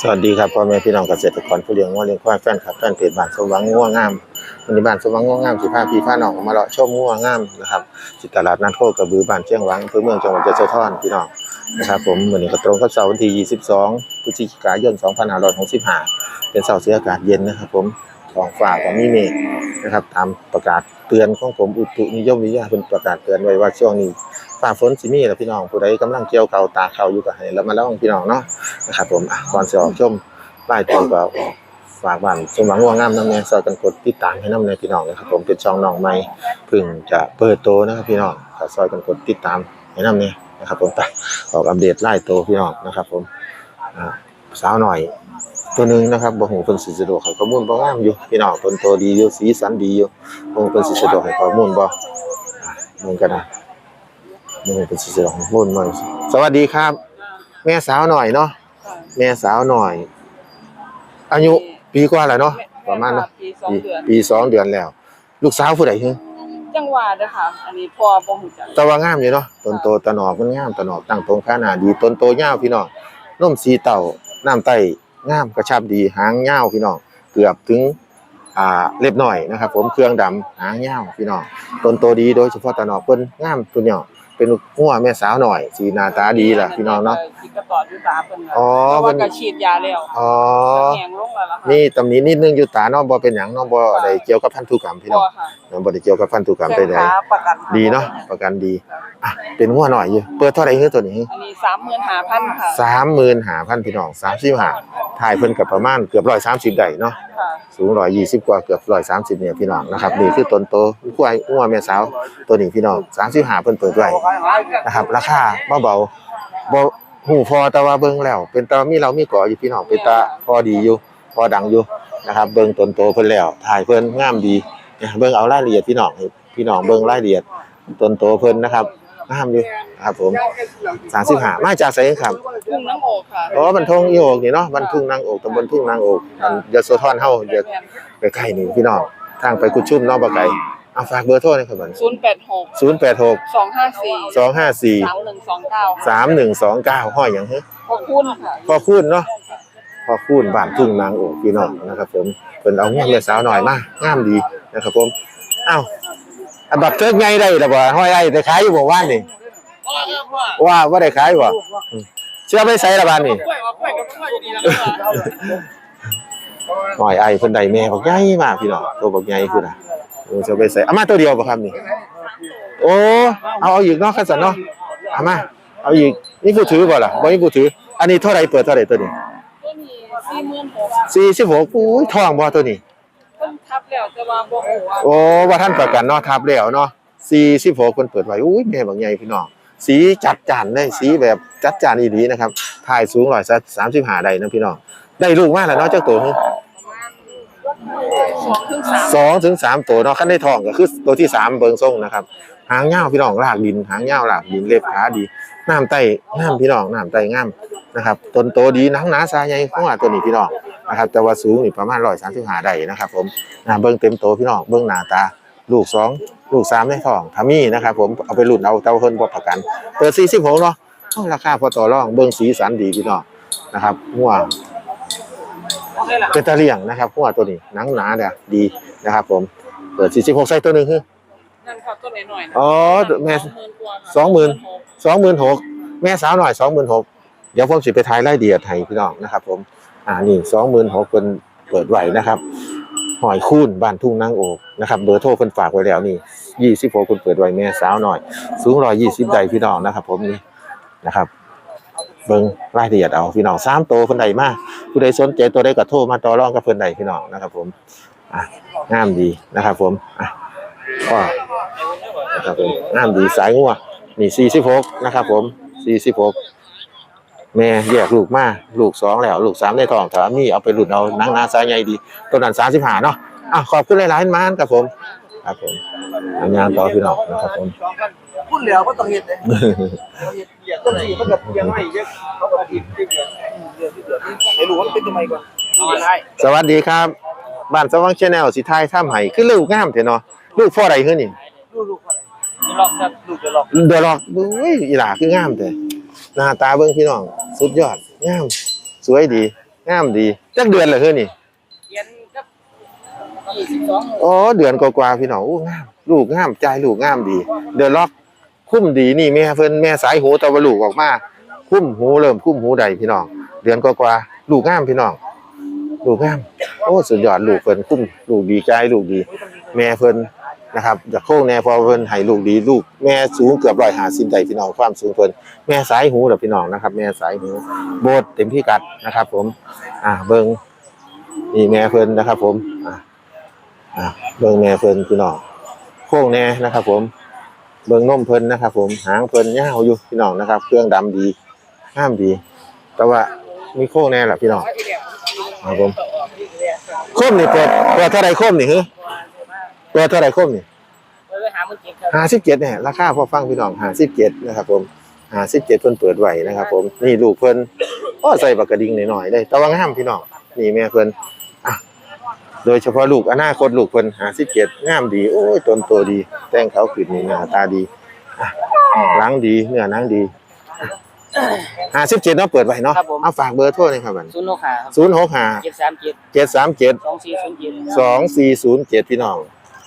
สวัสดีครับพ่อแม่พี่น้องเกษตรกรผู้เลี้ยงงัวเลี้ยงควายแฟนคลับแฟนเพจบ้านสมหวังงัวงามวันนี้บ้านสมหวังงัวงามสิพาพี่พาน้องมาเลาะชมงัวงามนะครับที่ตลาดนัดโคกระบือบ้านเชียงหวังอำเภอเมืองจังหวัดยะโสธรพี่น้องนะครับผมวันนี้ก็ตรงกับเสาร์วันที่ 22พฤศจิกายน 2565 เป็นเสาร์เสียอากาศเย็นนะครับ ผมท้องฟ้าก็มีเมฆนะครับ ตามประกาศเตือนของผมอุตุนิยมวิทยาเป็นประกาศเตือนไว้ว่าช่วงนี้ ฟ้าฝนสิมีแล้วพี่น้องผู้ใดกำลังเกี่ยวเก่าตาเขาอยู่ก็ให้ระมัดระวังพี่น้องเนาะนะครับผมอะก่อนจะออกชมไล่ตัวก็ฝากบ้านสมหวังว่างามน้ำแน่ซอยกันกดติดตามให้น้ำในพี่น้องนะครับผมเป็นช่องน้องใหม่เพิ่งจะเปิดโตนะครับพี่น้องก็ซอยกันกดติดตามให้น้ำเนี่ยนะครับผมไปออกอัปเดตไล่โตพี่น้องนะครับ ผมอ่าสาวหน่อย ตัวนึงนะครับบ่หูเพิ่นสิสะดวกให้ข้อมูลบ่งามอยู่พี่น้องเพิ่นโตดีอยู่สีสันดีอยู่บ่หูเพิ่นสิสะดวกให้ข้อมูลบ่อะมึงกันนะ บ่หูเพิ่นสิสะดวกให้ข้อมูลบ่สวัสดีครับ แม่สาวหน่อยเนาะแม่สาวหน่อย อายุปีกว่าแล้วเนาะประมาณเนาะปีสองปีเดือนปีสองเดือนแล้ว ลูกสาวผู้ใดฮึจังหวัดนะคะอันนี้พ่อบ่ฮู้จักแต่ว่างามอยู่เนาะต้นโตตะหนอกมันงามตะหนอกตั้งตรงข้าหน้าดีต้นโตยาวพี่น้องนมสีเต่าน้ำไต้งามกระชับดีหางยาวพี่น้องเกือบถึงอ่าเล็บหน่อยนะครับ ผมเครื่องดำหางยาวพี่น้องต้นโตดีโดยเฉพาะตะหนอกเพิ่นงามตัวเนาะ เป็นหัวแม่สาวหน่อย สีหน้าตาดีล่ะพี่น้องเนาะที่กระตอดอยู่ตาเพิ่นน่ะอ๋อเพราะเพิ่ว่านก็ฉีดยาแล้วอ๋อแหงลงแล้วล่ะค่ะนี่ตำหนินิดนึงอยู่ตาเนาะบ่เป็นหยังเนาะบ่ได้เกี่ยวกับพันธุกรรมพี่น้พ่อองค่ะเนาะบ่ได้เกี่ยวกับพันธุกรรมแจ้ใดงค้าประกันๆดีเนาะประกันดีอะเป็นหัวหน่อยอยู่เปิดเท่าไหร่คือตัวนี้อันนี้35,000ค่ะสามหมื่นหาพันพี่น้องสามสิบห้าถ่ายเพิ่นกับประมาณเกือบร้อยสามสิบได้เนาะค่ะสูงร้อยยี่สิบกว่าเกือบร้อยสามสิบเนี่ยพี่น้องนะครับนี่คือต้นโตกล้วยอ้วแม่สาวตัวนี้พี่น้องสามสิบห้าเพิ่นเปิดไว้นะครับราคาเบาเบาๆบ่หูพอแต่ว่าเบิ่งแล้ว เป็นตามีเรามีก่ออยู่พี่น้องเป็นตาพอดีอยู่พอดังอยู่นะครับ เบิ่งต้นโตเพิ่นแล้วถ่ายเพิ่นงามดี เนี่ยเบิ่งเอารายละเอียดพี่น้องให้พี่น้องเบิ่งรายละเอียดต้นโตเพิ่นนะครับงามอยู่นะครับผมสามสิบห้ามาจากไสครับทุ่งน้ำโอกค่ะอ๋อบันทงอีโอกนี่เนาะบันทุ่งนางโอกตำบลทุ่งนางโอกมันยโสธรเฮาเดี๋ยวไปใกล้นี่พี่น้องทางไปกุดชุมเนาะบ่ไกลเอาฝากเบอร์โทรหน่อยครับบัด086 086 254 254 3129 3129ห้อยหยังฮะขอบคุณค่ะพ่อคูณเนาะ พ่อคูณบ้านทุ่งนางโอกพี่น้องนะครับ ผมเพิ่นเอาเงินแม่สาวหน่อยมากงามดีนะครับผมอ้าวอันบักเทิกไงได้ล่ะบ่ห้อยไอ้ได้ขายอยู่บ่ว่านนี่ว่าบ่าได้ขายบ่เชื่อไปใส่ละบานนี่หอยไอเพิ่นได้แม่บักใหญ่มากพี่น้องตัวบักใหญ่พุ่นน่ะโอ้จะไปใส่อามาตัวเดียวบ่ครับนี่โอ้เอาเอาอีกเนาะคันสันเนาะอามาเอาอีกนี่ผู้ถือบ่ล่ะบ่มีผู้ถือ อันนี้เท่าไรเปิดเท่าไรตัวนี้ ตัวนี้46,000 46อุ้ยทองบ่ตัวนี้เพิ่นทับแล้วแต่ว่าบ่ฮู้ว่าโอ้ว่าท่านประกันเนาะทับแล้วเนาะ46เพิ่นเปิดไว้อุ้ยแม่บักใหญ่พี่น้องสีจัดจ้านเลยสีแบบจัดจ้านอีหลีนะครับถ่ายสูง135ได้นะพี่น้องได้ลูกมาแล้วเนาะเจ้าตัวหึ2-3สองถึงสามตัวเนาะขั้นได้ทองก็คือตัวที่สามเบิงทรงนะครับ หางเงาวพี่น้องลากดิน หางเงาวลากดินเล็บขาดี น้ำไตงามพี่น้องน้ำไตงามนะครับต้นโตดีหนังหนาซาใหญ่ของว่าตัวนี้พี่น้องนะครับ แต่ว่าสูงนี่ประมาณร้อยสามสิบห้าได้นะครับ ผมนะเบิ้งเต็มโตพี่น้องเบิ้งหน้าตาลูกสองลูกสามในท้องทามี่นะครับ ผมเอาไปรุ่นเอาเต้าเพิ่นบ่ประกันเปิดสี่สิบหกเนาะราคาพอต่อรองเบิ้งสีสันดีพี่น้องนะครับหัวเคล่ะเป็นตะเลี่ยงนะครับหัวตัวนี้หนังหนาเด้อดีนะครับ ผมเปิดสี่สิบหกใส่ตัวหนึ่งคือ นั่นค่ะต้นน้อยๆนะอ๋อแม่20,000กว่าค่ะสองหมื่นสองหมื่นหกแม่สาวหน่อยสองหมื่นหกเดี๋ยวผมสิไปทายไล่เดียดให้พี่น้องนะครับ ผม อ่านี่สองหมื่นหกเป็นเปิดไหวนะครับหอยคูนบ้านทุ่งนางโอกนะครับเบอร์โทรเพิ่นฝากไว้แล้วนี่ยี่สิบหกคนเปิดไหวแม่สาวหน่อย สูงร้อยยี่สิบใดพี่น้องนะครับ ผมนี่นะครับเบิ่งรายละเอียดเอาพี่น้องสามโตวเพิ่นใดมาผู้ใดสนใจตัวใดก็โทรมาต่อรองกับเพิ่นใดพี่น้องนะครับ ผมอะงามดีนะครับ ผมอะ ก็นะครับผมงามดีสายงัวนี่สี่สิบหกนะครับ ผมสี่สิบหกแม่แยกลูกมาลูกสองแล้ว ลูกสามในท้องถามนี่เอาไปหลุดเอาหนังหนาสายใหญ่ดีตัวนั้นสามสิบห้าเนาะอะขอบคุณหลายๆมานครับผมครับผมทำงานต่อพี่น้องนะครับผมพูดเหลือก็ต้องเห็นเลยต้นสีมันกับยังไม่เยอะเขาก็ผิดที่เหลือเหลือที่เหลือไอ้หลวงเป็นทำไมก่อนได้สวัสดีครับ บ้านสว่างชาแนลสิทายท่ามไห้คือลูกงามเถอะเนาะ ลูกพ่อใดคือนี่ลูกลูกจะลอกครับลูกจะลอกเดือดรอกเฮ้ยอีหล่าคืองามแต่หน้าตาเบิ่งพี่น้อง สุดยอดงาม สวยดีงามดีจักเดือนเหรอเฮ้ยนี่เขียนกับยี่สิบสองอ๋อเดือนกว่าๆพี่น้องอู้งาม ลูกงามใจลูกงามดี เดือดล็อกคุ้มดีนี่แม่เพิ่นแม่สายโหตะวันลูกออกมา คุ้มหูเริ่มคุ้มหูใดพี่น้อง เดือนกว่าๆลูกงามพี่น้องลูกงาม โอ้สุดยอดลูกเพิ่นคุ้มลูกดีใจลูกดี แม่เพิ่น นะครับอยากโค้งแน่พอเพิ่นให้ลูกดีลูกแม่สูงเกือบ150ได้พี่น้องความสูงเพิ่นแม่สายหูเด้อพี่น้องนะครับ แม่สายหูโบดเต็มพิกัดนะครับ ผม อ่าเบิ่งนี่แม่เพิ่นนะครับ ผม อ่าอ่าเบิ่งแม่เพิ่นพี่น้องโค้งแน่นะครับ ผม เบิ่งนมเพิ่นนะครับ ผมหางเพิ่นยาวอยู่พี่น้องนะครับ เครื่องดำดีห้ามดี แต่ว่ามีโค้งแน่แหละพี่น้องครับผมโค้มนี่เปิดเปิดเท่าไรโค้มนี่ฮึเปิดเท่าไหร่โค้มนี่เลยหามันเก็บครับห้าสิบเจ็ดเนี่ยราคาพอฟังพี่น้องห้าสิบเจ็ดนะครับ ผมห้าสิบเจ็ดเพิ่นเปิดไว้นะครับ ผมนี่ลูกเพิ่นก็ใส่ปากกระดิ่งหน่อยๆได้แต่ว่างามพี่น้องนี่แม่เพิ่นอะโดยเฉพาะลูกอนาคตลูกเพิ่นห้าสิบเจ็ดงามดี โอ้ยตนโตดี แต่งเขาขึ้นนี่หน้าตาดีอะหลังดีเนื้อหนังดีห้าสิบเจ็ดเนาะเปิดไว้เนาะเอาฝากเบอร์โทรหน่อยครับบัดศูนย์หกหาครับศูนย์หกห้าเจ็ดสามเจ็ดเจ็ดสามเจ็ด สองสี่ศูนย์เจ็ดสองสี่ศูนย์เจ็ดพี่น้อง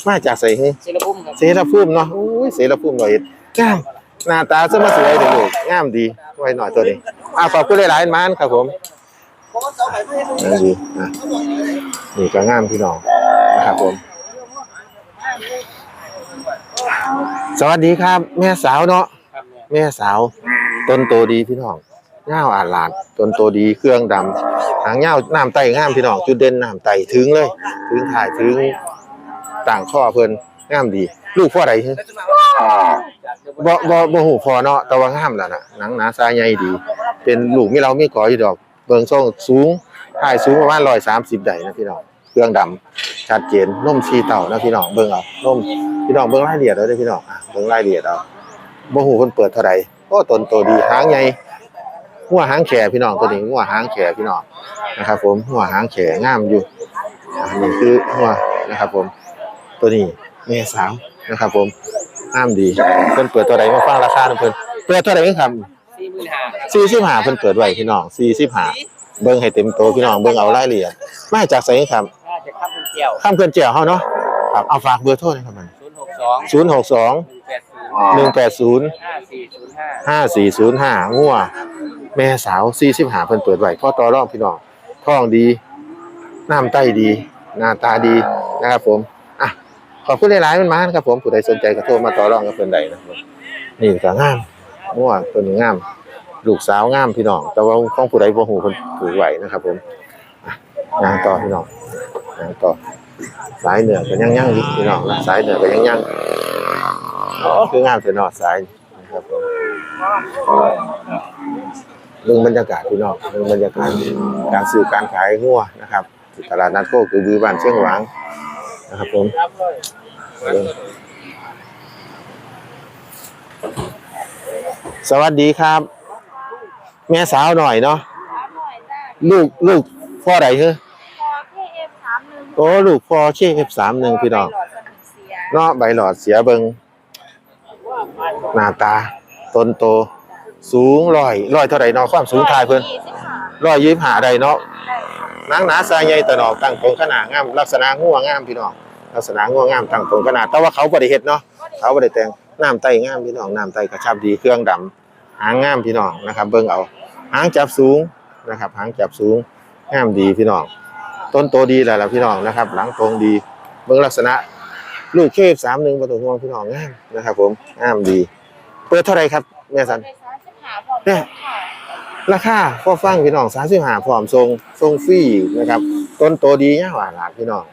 มาจากใส่ฮึเซรพุ่มครับเสรภูมิเนาะโอ้ยเสรภูมิหน่อยงามหน้าตาสมาสวยเด้อลูกงามดีไว้หน่อยตัวนี้อ่าขอบคุณหลายๆมานครับผมนั่นดีอะนี่ก็งามพี่น้องนะครับผม สวัสดีครับ แม่สาวเนาะครับเนี่ยแม่สาว ต้นโตดีพี่น้องเง่าวอาดลาดต้นโตดีเครื่องดำหางเง่าวน้ำไตงามพี่น้องจุดเด่นน้ำไตถึงเลย ถึงถ่ายถึง ต่างข้อเพิ่นงามดี ลูกพ่อใดฮะบ่บ่บ่หูพอเนาะแต่ว่างามแล้วน่ะหนังหนาซายใหญ่ดี เป็นลูกมีเรามีก่ออยู่ดอก เบิ่งทรงสูงถ่ายสูงประมาณ130ได้นะพี่น้องเครื่องดำชัดเจนนมชีเต่านะพี่น้องเบิ่งเอานมพี่น้องเบิ่งรายละเอียดเอาเด้อพี่น้องอะเบิ่งรายละเอียดเอาบ่ฮู้เพิ่นเปิดเท่าใดโอ้ต้นโตดีหางใหญ่หัวหางแขพี่น้องตัวนี้หัวหางแขพี่น้องนะครับ ผมหัวหางแขงามอยู่อันนี้คือหัวนะครับ ผม ตัวนี้แม่สาวนะครับ ผมงามดีเพิ่นเปิดตัวใดมาฟังราคาเพิ่นเปิดตัวใดครับสี่หมื่นห้าสี่สิบห้าเพิ่นเปิดไว้พี่น้องสี่สิบห้าเบิ่งให้เต็มโตพี่น้องเบิ่งเอารายละเอียดมาจากไสครับน่าจะขับเป็นเกี่ยวข้ามเพื่อนเจียวเฮาเนาะครับเอาฝากเบอร์โทรหนะครับมันศูนย์หกสอง062หนึ่งแปดศูนย์180ห้าสี่ศูนย์ห้า5405งัวแม่สาว45เพิ่นเปิดไว้พ่อต่อรองพี่น้องท้องดีน้ำไต้ดี หน้าตาดีนะครับผมอะ ขอบคุณหลายๆมันมานะครับผมผู้ใดสนใจก็โทรมาต่อรองกับเพิ่นได้นะครับ นี่ก็งามงัวตัวนี้งาม ลูกสาวงามพี่น้อง แต่ว่าของผู้ใดบ่ฮู้เพิ่นถือไว้นะครับ ผมงานต่อพี่น้องงานต่อสายเหนือก็ยังยังอยู่พี่น้องนะสายเหนือก็ยังยังอ๋อคืองามเสียนอสายนะครับผมเรื่องบรรยากาศพี่น้องเรื่องบรรยากาศการซื้อการขายงัวนะครับตลาดนัดโคคือบือบ้านเชียงหวาง นะครับผมเบิ่งสวัสดีครับ แม่สาวหน่อยเนาะหน่อยจ้าลูกลูกพ่อใดเหรอพอพีเอฟสามหนึ่งโอ้ลูกพ่อเคเอฟสามหนึ่งพี่น้องหลอดสนิทเสียเนาะใบหลอดเสียเบิงหน้าตาต้นโต สูงร้อยร้อยเท่าไหร่เนาะความสูงทายเพิ่นยี่สิบห้าร้อยยี่สิบห้าใดเนาะได้นางหนาสายใหญ่ตะนอกตั้งตรงขนาดงามลักษณะงัวงามพี่น้อง ลักษณะงัวงามตั้งตรงขนาดแต่ว่าเขาบ่ได้เฮ็ดเนาะเขาบ่ได้แต่งน้ำไตงามพี่น้องน้ำไตกระชับดีเครื่องดำหางงามพี่น้องนะครับเบิ่งเอาหางจับสูงนะครับ หางจับสูงงามดีพี่น้อง ต้นโตดีแล้วล่ะพี่น้องนะครับ หลังตรงดีเบิ่งลักษณะ ลูกเคฟสามหนึ่งประตูห่วงพี่น้องงามนะครับ ผมงามดี เปิดเท่าไหรครับแม่สันไปสามสิบห้าพอเนี่ยค่ะราคาพ่อฟังพี่น้องสามสิบห้าพร้อมทรงทรงฟรีนะครับ ต้นโตดีย่าหวานหลานพี่น้อง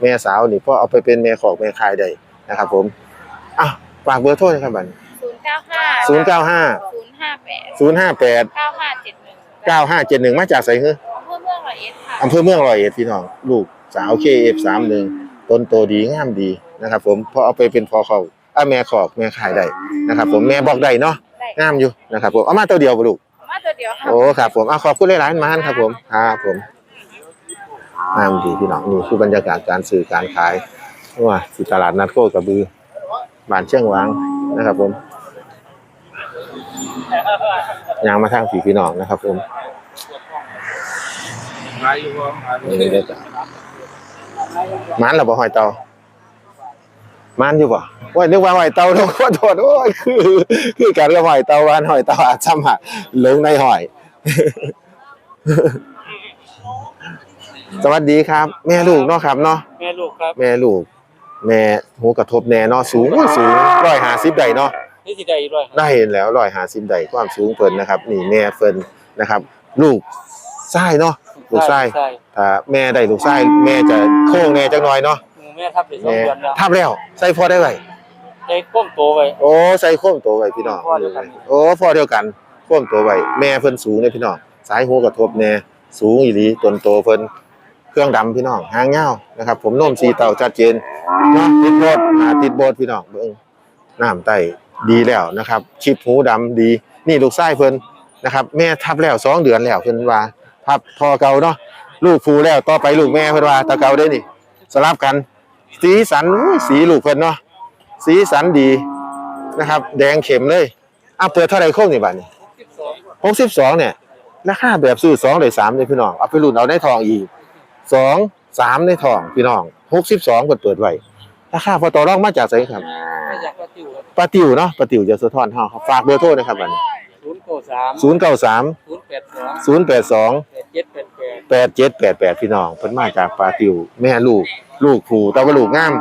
แม่สาวนี่พ่อเอาไปเป็นแม่ขอกแม่คายได้นะครับผมอะฝากเบอร์โทรนะครับบัดศูนย์เก้าห้าศูนย์เก้าห้าศูนย์ห้าแปดศูนย์ห้าแปดเก้าห้าเจ็ดหนึ่งเก้าห้าเจ็ดหนึ่งมาจากไสเฮ้อเพื่อเมืองร้อยเอ็ดค่ะอำเภอเมืองร้อยเอ็ดพี่น้องลูกสาวเคเอฟสามหนึ่งต้นโตดีงามดีนะครับ ผมพอเอาไปเป็นพอเขาอะแม่ขอกแม่ขายได้นะครับ ผมแม่บอกได้เนาะได้งามอยู่นะครับ ผมเอามาตัวเดียวบ่ลูกเอามาตัวเดียวค่ะ โอ้ครับผมเอาขอบคุณหลายๆมานครับผมครับผม งามดีพี่น้องนี่คือบรรยากาศการสื่อการขายว่าสิตลาดนัดโคกระบือบ้านเชียงหวางนะครับผมยางมาทางผีพี่น้องนะครับผมมาอยู่บ่มานี่เลยจ้ะมันเหรอบ่หอยเตามันอยู่บ่ว่านึกว่าหอยเตาโดนขอโทษโอ้ยคือ คือการกับหอยเตาวันหอยเตาอาจจะมาลงในหอย สวัสดีครับ แม่ลูกเนาะครับเนาะแม่ลูกครับแม่ลูก แม่หูกระทบแน่เนาะสูงสูงร้อยหาสิบได้เนาะนี่สิได้ด้วยได้เห็นแล้วร้อยหาสิบได้ความสูงเพิ่นนะครับ นี่แม่เพิ่นนะครับ ลูกไส้เนาะลูกไส้ใช่ถ้าแม่ได้ลูกไส้แม่จะโค้งแน่จักหน่อยเนาะแม่ทับได้สองแม่เดือนแล้วทับแล้วใส่พอได้ไว้ได้ก้มโตไว้โอ้ใส่โค้งตัวไว้พี่น้องพ่อเดียวกันโอ้พอเดียวกันโค้งตัวไว้แม่เพิ่นสูงเลยพี่น้องสายหูกระทบแน่สูงอีหลีต้นโตเพิ่น เครื่องดำพี่น้องหางยานะครับ ผมโน้มสีเต่าชัดเจนเนาะติดโบดหาติดโบดพี่น้องเบิ่งน้ำไตดีแล้วนะครับชิปหูดำดี นี่ลูกไส้เพิ่นนะครับ แม่ทับแล้วสองเดือนแล้วเพิ่นว่าทับพอเก่าเนาะลูกฟูแล้วต่อไปลูกแม่เพิ่นว่าตะเก่าได้นี่สลับกัน สีสันสีลูกเพิ่นเนาะสีสันดีนะครับ แดงเข็มเลยอะเปิดเท่าไร่โค้งนี่บัดนี้หกสิบสองเนี่ยราคาแบบซื้อสองเลยสามเลยพี่น้องเอาไปรุ่นเอาในทองอีก สองสามในทองพี่น้องหกสิบสองเปิดเปิดไว้ราคาพอต่อรองมาจากไสครับมาจากประติวป้าติ๋วเนาะป้าติ๋วจะสะท้อนเฮาครับฝากเบอร์โทรนะครับบัดนี้ศูนย์เก้าสามศูนย์เก้าสามศูนย์แปดสองศูนย์แปดสองแปดเจ็ดแปดแปดแปดเจ็ดแปดแปดพี่น้องเพิ่นมาจากปลาติว แม่ลูก ลูกผูแต่ว่าลูกงาม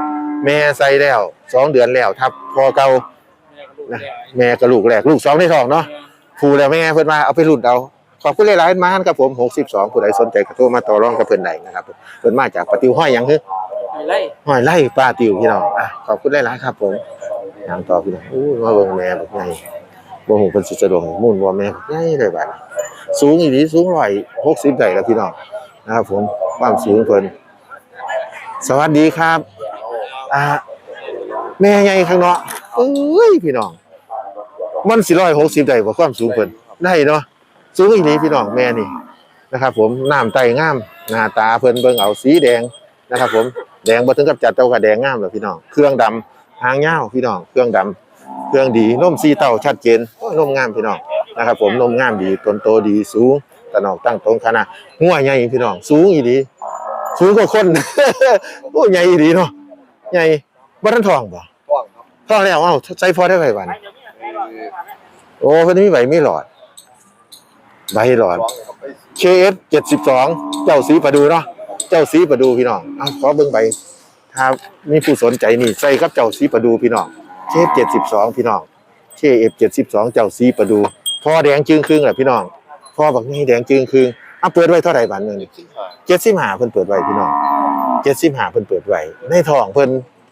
แม่ใส่แล้วสองเดือนแล้วทับพอเก่าแม่ก็ลูกนะแรกแม่กับลูกแรกลูกสองในท้องเนาะผูแล้วแม่เพิ่นมาเอาไปรุ่นเอา ขอบคุณหลายๆมาครับผม62ผู้ใดสนใจก็โทรมาต่อรองกับเพิ่นได้นะครับเพิ่นมาจากปลาติวห้อยหยังคือไม่ไล่ห้อยไล่ปลาติวพี่น้องอะขอบคุณหลายๆครับผมยางต่อพี่น้องอู้มาเบิ่งแม่บักใหญ่บ่ฮู้เพิ่นสิสะดวกมุ่นบ่แม่บักใหญ่เลยบัดนี้สูงอีหลีสูง160ได้แล้วพี่น้องนะครับผมความสูงเพิ่นสวัสดีครับอ่าแม่ใหญ่ข้างเนาะเอ้ยพี่น้องมันสิร้อยหกสิบได้บ่ความสูงเพิ่นได้เนาะ สูงอีนี้พี่น้องแม่นี่นะครับ ผมน้ำไตงามหน้าตาเพิ่นเบิ่งเอาสีแดงนะครับ ผมแดงบ่ถึงกับจัดเจ้าก็แดงงามแล้วพี่น้องเครื่องดำหางยาวพี่น้องเครื่องดำเครื่องดีนมสีเต้าชัดเจนโอ้ยนมงามพี่น้องนะครับ ผมนมงามดีต้นโตดีสูงตะนอกตั้งตรงขนาดหัวใหญ่พี่น้องสูงอีนี้สูงกว่าคน โอ้ใหญ่ดีเนาะใหญ่บ่ทันทองบ่ว่างครับทองแล้วเอ้าใส่พอได้ไว้บัดนี้โอ้เพิ่นมีใบมีหลอด ใบหลอดว่างครับไป KF 72 เจ้าสีประดูเนาะเจ้าสีประดูพี่น้องเอ้าขอเบิ่งใบถ้ามีผู้สนใจนี่ใส่กับเจ้าสีประดูพี่น้อง KF 72 พี่น้อง KF 72 เจ้าสีประดูพอแดงจึงครึ่งแหละพี่น้องพอบักนี่แดงจึงครึ่งอะเปิดไว้เท่าไหร่บัดนึงเจ็ดสิบห้าเพิ่นเปิดไว้พี่น้องเจ็ดสิบห้าเพิ่นเปิดไว้ในท้องเพิ่น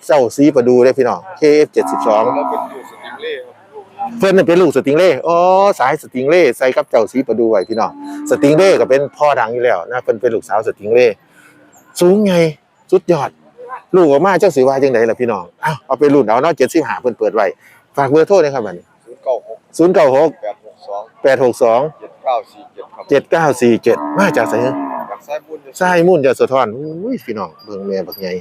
เจ้าสีประดูได้พี่น้อง KF 72แล้ว เป็นอยู่สติงเล่ครับเพิ่นน่ะเป็นลูกสติงเล่อ๋อสายสติงเล่ใส่กับเจ้าสีประดูไว้พี่น้องสติงเล่ก็เป็นพ่อดังอยู่แล้วนะเพิ่นเป็นลูกสาวสติงเล่สูงไงสุดยอด ลูกออกมาเจ้าสิว่าจังไดล่ะพี่น้องเอ้าเอาไปรุ่นเอาเนาะ75เพิ่นเปิดไว้ฝากเบอร์โทรหนะครับบัดนี้ศูนย์เก้าหก096แปดหกสอง862เจ็ดเก้าสี่เจ็ดครับ7947มาจากไสฮะจากสายบุญสายมุ่นจะสะท้อนอุ้ยพี่น้องเบิ่งแม่บักใหญ่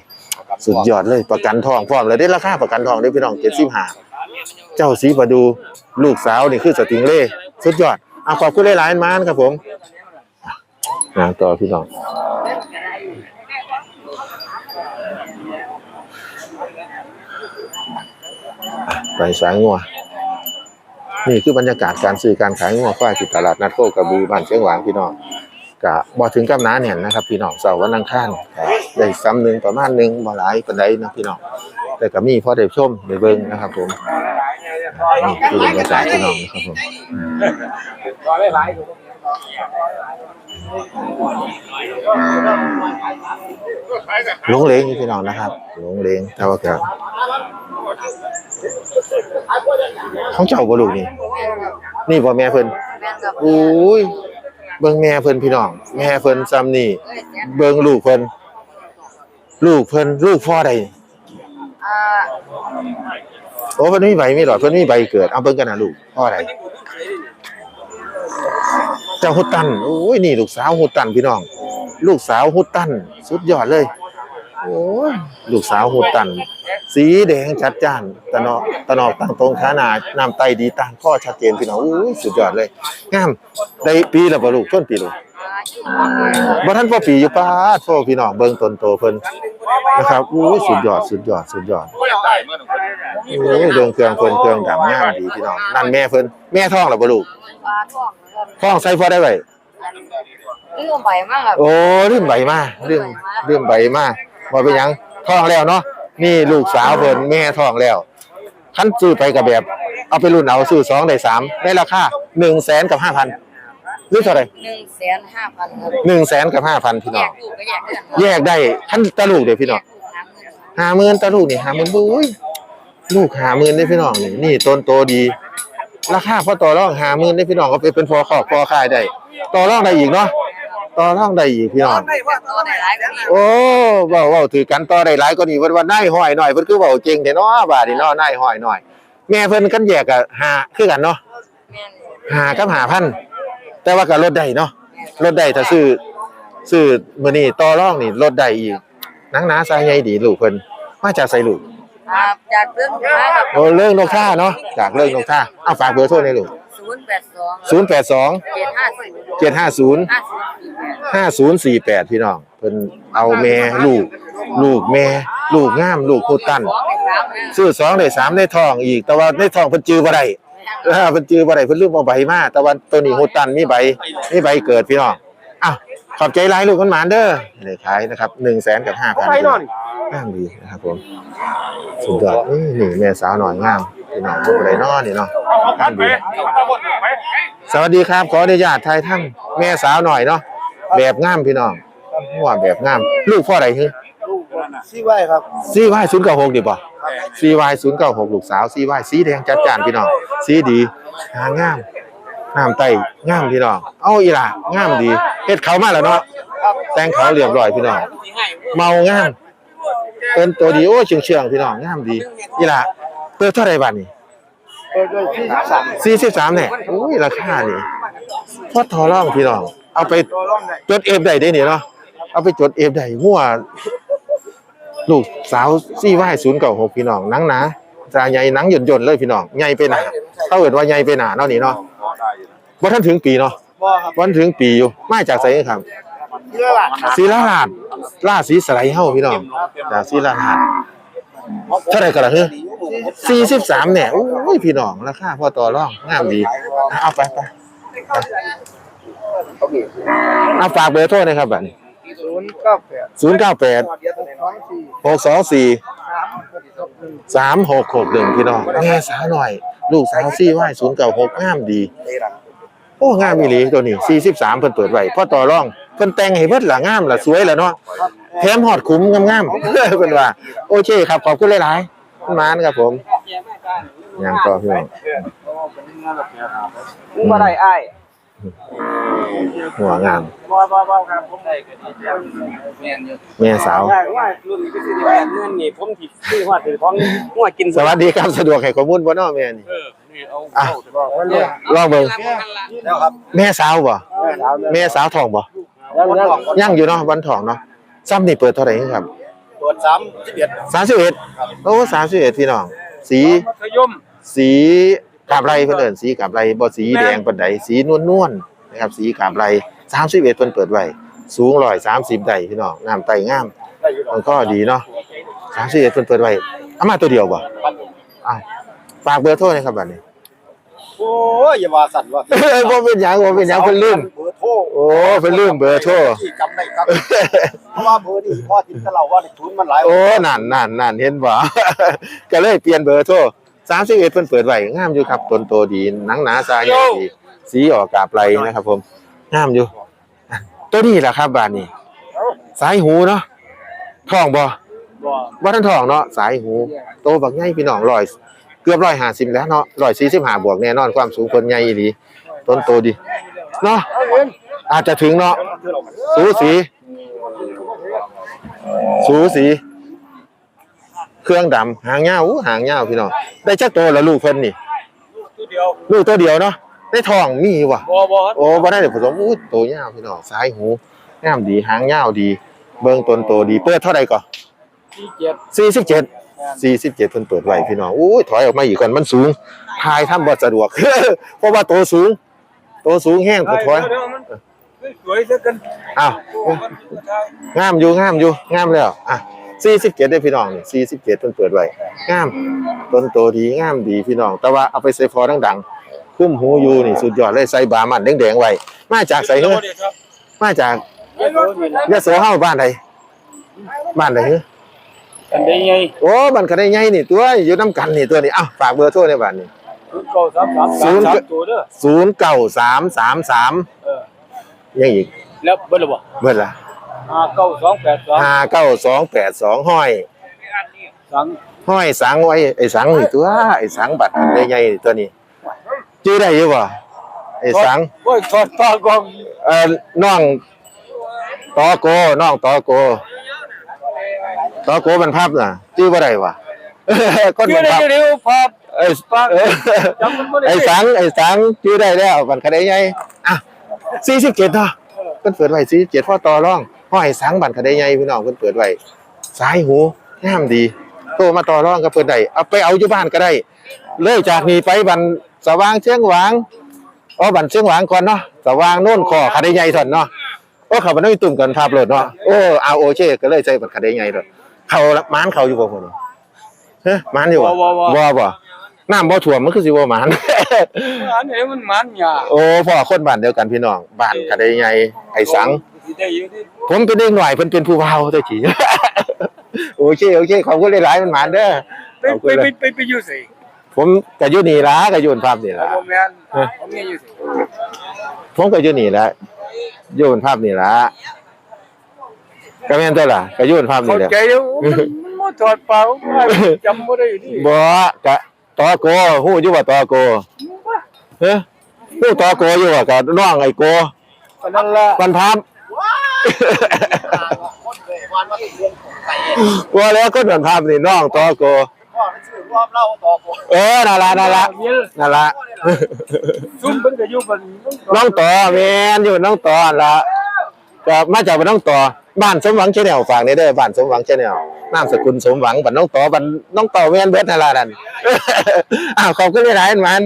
สุดยอดเลยประกันทองพร้อมเลยได้ราคาประกันทองได้พี่น้องเจ็ดสิบห้า เจ้าสีประดูลูกสาวนี่คือสติงเล่สุดยอดอะขอบคุณหลายๆมานครับผมอะต่อพี่น้องไปสายงัวนี่คือบรรยากาศการซื้อการขายงัวควายที่ตลาดนัดโคกระบือบ้านเชียงหวางพี่น้องกะบ่ถึงกับหนาแน่นนะครับ พี่น้องเสาร์วันอังคารได้ซ้ำหนึ่งประมาณหนึ่งบ่หลายปานใดนะพี่น้อง แต่ก็มีพอได้ชมได้เบิ่งนะครับ ผมนี่คือบรรยากาศพี่น้องนะครับผมหลายหลงเลงพี่น้องนะครับหลงเลงแต่ว่าก็ของเจ้าบ่ลูกนี่ นี่บ่แม่เพิ่นอุ้ยเบิ่งแม่เพิ่นพี่น้อง แม่เพิ่นซ้ำนี่ เบิ่งลูกเพิ่นลูกเพิ่นลูกพ่อใด โอ้เพิ่นมีใบมีหลอดเพิ่นมีใบเกิดเอาเบิ่งกันนะลูกพ่อใดเจ้าฮุดตันโอ้ยนี่ลูกสาวฮุดตันพี่น้อง ลูกสาวฮุดตันสุดยอดเลยโอ้ยลูกสาวฮุดตัน สีแดงจัดจ้านตะเนาะตะเนอกต่างตรงขาหนาน้ำไตดีต่างข้อชัดเจนพี่น้องอู้ยสุดยอดเลยงามได้ปีละบ่ลูกต้นปีลูกบ่ทันพอปีอยู่ป้าดโทพี่น้องเบิ่งต้นโตเพิ่น นะครับอู้ยสุดยอดสุดยอดสุดยอดโอ้ยเรื่องเครื่องเพิ่นเครื่องดำงามดีพี่น้องนั่นแม่เพิ่นแม่ท้องแล้วบ่ลูกปลาท่องครับท้องใส่พอได้ไว้เรื่องใบมากครับโอ้ลืมใบมาลืมลืมใบมาบ่เป็นหยังท้องแล้วเนาะนี่ลูกสาวเพิ่นแม่ท้องแล้วคันซื้อไปก็แบบ เอาไปรุ่นเอาซื้อสองได้สามได้ราคา1แสนกับ5,000 หรือเท่าไหร่หนึ่งแสนห้าพันครับหนึ่งแสนกับห้าพันพี่แยน้องกลูกก็แยกเงินแยกได้ขั้นตะลูกเดี๋ยวพี่น้อง หาเงินห้าหมื่นตะลูกนี่ห้าหมื่นบุ้ยลูกห้าหมื่นได้พี่น้องนี่นี่ต้นโตดี ราคาพอต่อรองห้าหมื่นได้พี่น้องก็ไปเป็นพอขอบพอขายได้ต่อรองได้อีกเนาะต่อรองได้อีกพี่น้องไม่ว่าตัวไหนร้ายกว่านี้โอ้เว้าเว้าถือกันต่อได้หลายก็นี่เพิ่นว่าได้ห้อยหน่อยเพิ่นคือเว้าเก่งแท้เนาะบาดนี้เนาะได้ห้อยหน่อย แม่เพิ่นกันแยกก็หาคือกันเนาะแม่นหากับหาพัน แต่ว่าก็ลดได้เนาะลดได้ถ้าซื้อซื้อมื้อนี้ต่อรองนี่ลดได้อีกหนังหนาสายใหญ่ดีลูกเพิ่นมาจากไสลูกครับจากเรื่องค้าครับโอ้เรื่องนกท่าเนาะจากเรื่องนกท่าเอาฝากเบอร์โทรหน่อยลูกศูนย์แปดสอง082เจ็ดห้าศูนย์750ห้าศูนย์สี่แปด5048 พี่น้องเพิ่นเอาแม่ลูก ลูกแม่ลูกงาม ลูกโคตรตันสองในสามนะซื้อสองได้สามได้ทองอีก แต่ว่าได้ทองเพิ่นจื้อบ่ได้เออเพิ่นจื้อบ่ได้เพิ่นลืมเอาใบมาแต่ว่าตัวนี้โคตรตันมีใบมีใบเกิดพี่น้องอ้าวขอบใจหลายลูกมันหมานเด้อนี่ขายนะครับ100,000กับ5,000ไปนอนงามดีนะครับผมสุดยอดนี่นี่แม่สาวหน่อยงามพี่น้องบ่ได้นอนนี่เนาะงามดีสวัสดีครับขออนุญาตไทยทั้งแม่สาวหน่อยเนาะแบบงามพี่น้องว่าแบบงาม ลูกพ่อใดคือ ซี่ไว้ครับ ซีวายศูนย์เก้าหกดีป่ะซีวายศูนย์เก้าหกลูกสาวซีวายสีแดงจัดจ้านพี่น้องสีดีหางามงามไตงามพี่น้องเอาอีหล่ะงามดีเฮ็ดเขามาแล้วเนาะแต่งเขาเรียบร้อยพี่น้องเมางามเป็นตัวดีโอ้เชียงเชียงๆพี่น้องงามดีอีหล่ะเปิดเท่าไหร่บาทนี่เปิดด้วยที่สามสี่สิบสามเนี่ยอุ้ยราคานี่พอทอร่องพี่น้อง เอาไปตัวร่องได้จดเอฟได้เด้นี่เนาะเอาไปจดเอฟได้หัว ลูกสาวซี่ว่ายศูนย์เก่าหกพี่น้องหนังหนาจาใหญ่หนังหย่นหย่นๆเลยพี่น้องใหญ่ไปหนาเขาเอิดว่าใหญ่ไปหนาเนาะนี่เนาะว่าท่านถึงปีเนาะบ่ครับวันถึงปีอยู่มาจากไสครับเยอะละครับศรีราชาชล่าศรีสไลด์เฮาพี่น้องจากศรีราชาชเท่าไหร่กันล่ะเฮ้ยสี่สิบสามเนี่ยอุ้ยพี่น้องราคาพอต่อรองงามดีเอาไปไปเอาฝากเบอร์โทรหนะครับบัดนี้ศูนย์เก้าแปด ศูนย์เก้าแปดเดียวตัวสองสี่หกสองสี่สามหกหกหนึ่งสามหกหกหนึ่งพี่น้องแม่สาวหน่อย ลูกสาวซี่ไหว้ศูนย์เก้าหกงามดีโอ้งามอีหลีตัวนี้สี่สิบสามเพิ่นเปิดไว้พ่อต่อรองเพิ่นแต่งให้เพิ่นละงามละสวยละเนาะแถมหอดคุ้มงามๆเพิ่นว่า โอเคครับขอบคุณหลายๆคุณมานครับผมยังต่อพี่น้องมึงมาได้อ้าย หัวงามบ่บ่บ่ครับผมได้ก็ดีจังแม่นอยู่แม่สาว ได้ว่ารุ่นนี้ก็สิได้เงินนี่ผมสิซื้อฮอดถือของหัวกินสวัสดีครับสะดวกให้ข้อมูลบ่เนาะแม่นี่ เออ นี่เอาอะเข้าแต่ว่ามันเนี่ยลองเบิ่งแล้วครับแม่สาวบ่แม่สาวแม่สาวทองบ่แล้วแล้วยังอยู่เนาะวันทองเนาะซ้ำนี่เปิดเท่าไหร่ครับตรวจซ้ำสิบเอ็ดสามสิบเอ็ดโอ้สามสิบเอ็ดพี่น้อง สีมัธยมสี กาบไรเพิ่นเอิ้นสีกาบไรบ่สีแดงปานใดสีนวลๆนะครับ สีกาบไร31เพิ่นเปิดไว้สูง130ได้พี่น้องน้ำไตงามได้อยู่ดอกมันก็ดีเนาะ31เพิ่นเปิดไว้เอามาตัวเดียวบ่อ้าวฝากเบอร์โทรหน่อยครับบัดนี้โอ้ยอย่าว่าสั่นว่าเอ้ยบ่เป็นหยังบ่เป็นหยังเพิ่นลืม เบอร์โทรโอ้เพิ่นลืมเบอร์โทร ที่จำได้ครับ เพราะว่าเบอร์นี่พ่อทิมกับเราว่าทุนมันหลาย โอ้นั่นนั่นนั่นเห็นบ่ ก็เลยเปลี่ยนเบอร์โทร 31เพิ่นเปิดไว้งามอยู่ครับต้นโตดีหนังหนาซาใหญ่ดีสีออกกาบไรนะครับ ผมงามอยู่อะตัวนี้แหละครับบานนี้ สายหูเนาะทองบ่บ่ว่าท่านทองเนาะสายหูโตบักใหญ่พี่น้องร้อยเกือบ150แล้วเนาะ145บวกแน่นอนความสูงเพิ่นใหญ่อีหลีต้นโตดีเนาะอาจจะถึงเนาะสูสีสูสี เครื่องดำหางยาวอู้หางยาวพี่น้องได้จักโตแล้วลูกเพิ่นนี่ ตัวเดียวลูกตัวเดียวเนาะได้ทองมีว่ะบ่บ่โอ้บ่ได้เดี๋ยวผสมอู้โตยาวพี่น้องสายหูงามดีหางยาวดี เบิ่งต้นโตดีเปิดเท่าใดก่อนที่เจ็ด47สี่สิบเจ็ดเพิ่นเปิดไว้พี่น้องอุ้ยถอยออกมาอีกก่อนมันสูงทายทำบ่สะดวก เพราะว่าตัวสูง ตัวสูงแห้งก็ถอย เดี๋ยวมันสวยซะกันอ้าวงามอยู่งามอยู่งามแล้วอะ สี่สิบเจ็ดได้พี่น้องนี่สี่สิบเจ็ดเพิ่นเปิดไว้งามต้นโตดีงามดีพี่น้อง แต่ว่าเอาไปใส่ฟอดังๆคุ้มหูอยู่นี่สุดยอดเลยใส่บามันแดงๆไว้มาจากใส่เฮ้ยมาจากยะโสเฮาบ้านใดบ้านใดเฮ้ยกันได้ไงโอ้บันคันได้ไงนี่ตัวอยู่น้ำกันนี่ตัวนี้อ้าวฝากเบอร์โทรในบ้านนี่เก้าสามสามสามสามตัวเด้อศูนย์เก้าสามสามสามเออยังอีกแล้วเบิ่ละบ่เบิดละ ห้าเก้าสองแปดสองห้าเก้าสองแปดสองห้อยสังห้อยสังไว้ไอ้สังนี่ตัวไอ้สังบัตรได้ไงนี่ตัวนี้ชื่อได้อยู่บ่ไอ้สังโอ้ยถอดตากองเอ่อน้องตอโกน้องตอโกตอโกบรรพับน่ะชื่อบ่ได้วะ คนเดี๋บยรวรพับเดี๋ยวพอ ไอ้เออจำมันบ่ได้ไอ้สังไอ้สังชื่อได้แล้วบันคดีไงอะสี่สิบเจ็ดเนาะเพิ่นเปิดไว้สี่สิบเจ็ดพ่อต่อร่อง พ่อไอ้สังบันคดีไงพี่น้องเพิ่นเปิดไว้สายหูงามดีโทรมาต่อร่องกับเพิ่นได้เอาไปเอาอยู่บ้านก็ได้ เลยจากนี้ไปบันสว่างเชียงหวางอ๋อบันเชียงหวางก่อนเนาะสว่างโน่นคอคดีไงถอนเนาะโอ้เขาบ่ได้มีตุ่มกันภาพรถเนาะโอ้เอาโอเคก็เลยใช้บันคดีไงถอนเขาม้านเขาอยู่บ่พุ่นเฮ้ยม้านอยู่บ่บ่บ่น้ำบ่ท่วมมันคือสิบ่ม้านอันนี้มันมันหยาโอ้พ่อคนบ้านเดียวกันพี่น้องบ้านก็ได้ไงไอ้สังสิ ได้อยู่ที่ผมเป็นเด็กหน่อยเพิ่นเป็นผู้เฒ่าเด้อจีโอเคโอเคขอบคุณหลายๆมันหมานเด้อไปไปไปไปไปอยู่สิผมก็อยู่นี่ล่ะก็อยู่บนภาพนี่ล่ะบ่แม่นผมมีอยู่สิผมก็อยู่นี่ล่ะอยู่บนภาพนี่ล่ะก็แม่นตัวล่ะก็อยู่บนภาพเข้านี่แหละ ใจอยู่มันมันบ่ถอดเปล่าจำบ่ได้อยู่ที่บ่กะตอโกฮู้อยู่ว่าตอโกเฮ้ยฮู้ตอโกอยู่ว่าก็น้องไอ้โกอันนั้นล่ะปันพามว่าแล้วก็ปันพามนี่น้องตอโกเออนั่นละนั่นละนั่นละซุ่มเพิ่นก็อยู่บันน้องต่อแมนอยู่น้องต่อนั่นละก็มาจากบ้านน้องต่อบ้านสมหวังชาแนลฝากนี่เด้อบ้านสมหวังชาแนลนามสกุลสมหวังบ้านน้องต่อบ้านน้องต่อแมนเบิดนั่นละนั่นอ้าวขอบคุณหลายๆมัน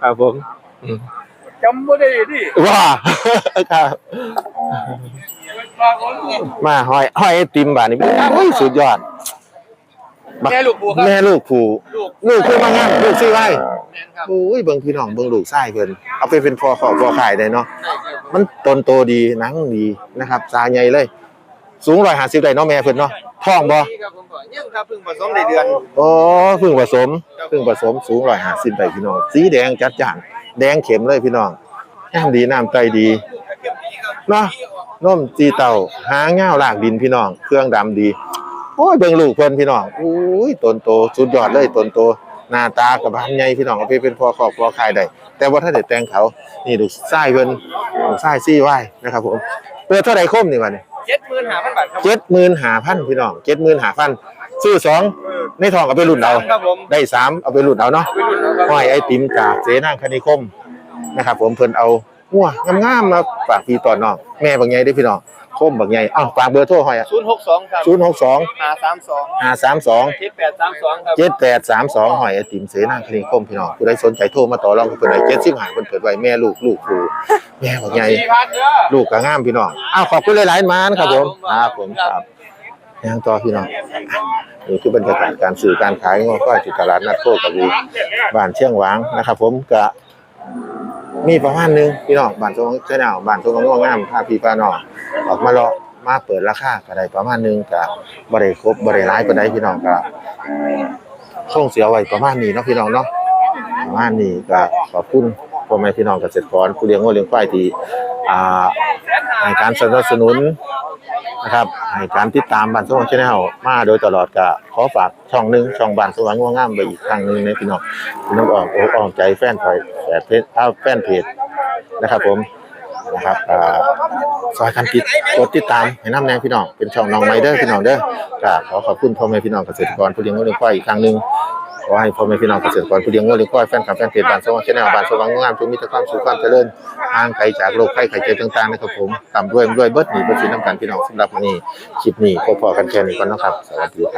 ครับผม จำบ่ได้อยู่ที่ว้าครับปากคนมาห้อยห้อยไอติมบ้านนี่โอ้ยสุดยอดแม่ลูกบัวครับแม่ลูกผูลูกคือมางามลูกซื้อไว้แม่นครับโอ้ยเบิ่งพี่น้องเบิ่งลูกไส้เพิ่นเอาไปเป็นพอขอพอขายได้เนาะมันต้นโตดีหนังดีนะครับตาใหญ่เลย สูง150ได้เนาะแม่เพิ่นเนาะท้องบ่ครับผมก็ยังครับเพิ่งผสมได้เดือน อ๋อเพิ่งผสมเพิ่งผสมสูง150ได้พี่น้องสีแดงจัดจ้าน แดงเข็มเลยพี่น้องน้ำดีน้ำใจดีเนาะนมจีเต่าหางเงาวลากดินพี่น้อง เครื่องดำดีโอ้ยเบิ่งลูกเพิ่นพี่น้องอุ้ยต้นโตสุดยอดเลยต้นโตหน้าตากับบานใหญ่พี่น้องเอาไปเป็นพ่อครอบครัวขายได้แต่ว่าถ้าได้แต่งเขา นี่ลูกชายเพิ่นลูกชายซี่ไว้นะครับผมเปิดเท่าไหร่คมนี่วะนี่75,000บาทครับเจ็ดหมื่นห้าพันพี่น้องเจ็ดหมื่นห้าพัน ซื้อสองในทองเอาไปรุ่นเอาครับผม ได้สามเอาไปรุ่นเอาเนาะไปรุ่นเอาครับห้อยไอติมจากเสนางคณิคมนะครับผมเพิ่นเอาหัวงามๆมาฝากพี่ตอนน้องแม่บางใหญ่เด้อพี่น้องคมบางใหญ่อ้าวฝากเบอร์โทรห้อย062ครับศูนย์หกสอง532ห้าสามสอง7832ครับ เจ็ดแปดสามสองหอยไอติมเสนางคลินิคมพี่น้องผู้ใดสนใจโทรมาต่อรองกับเพิ่นได้เจ็ดสิบห้าเพิ่นเปิดไว้แม่ลูกลูกครูแม่บอกไง4,000เด้อ ลูกก็งามพี่น้อง อ้าวขอบคุณหลายๆมานครับผม ครับผมครับ ยังต่อพี่น้องนี่คือบรรยากาศการสื่อการขายงอก้อยที่ตลาดนัดโคกระบือบ้านเชียงหวางนะครับ ผมก็มีประมาณนึงพี่น้องบ้านทรงเจ้าหน้าบ้านทรงงงามพาพี่พาน้องออกมาเลาะมาเปิดราคาก็ได้ประมาณนึงก็บ่ได้ครบบ่ได้หลายปานใดพี่น้องก็ช่องเสียไว้ประมาณนี้เนาะพี่น้องเนาะประมาณนี้ก็ขอบคุณพ่อแม่พี่น้องเกษตรกรผู้เลี้ยงวัวเลี้ยงควายที่อ่าให้การสนับสนุน นะครับให้การติดตามบ้านสว่างชาแนลมาโดยตลอดก็ขอฝากช่องหนึ่งช่องบ้านสว่างงัวงามไปอีกครั้งหนึ่งในพี่น้องพี่น้องออกอกออกใจแฟนเพจแฟนเพจเอาแฟนเพจนะครับผม นะครับซอยกันติดกดติดตามให้น้ำแนงพี่น้องเป็นช่องน้องไมเดอร์พี่น้องเด้อก็ขอขอบคุณพ่อแม่พี่น้องเกษตรกรผู้เลี้ยงวัวเลี้ยงควายอีกครั้งหนึ่งขอให้พ่อแม่พี่น้องเกษตรกรผู้เลี้ยงวัวเลี้ยงควายแฟนคลับแฟนเพจบ้านสว่างชาแนลบ้านสว่างงามจงมีแต่ความสุขความเจริญห่างไกลจากโรคภัยไข้เจ็บต่างๆนะครับผมต่ำด้วยด้วยเบิร์ดหนีเบิดสิน้ำกันพี่น้องสำหรับวันนี้คลิปนี้พบพอกันแค่นี้ก่อนนะครับสวัสดีครับ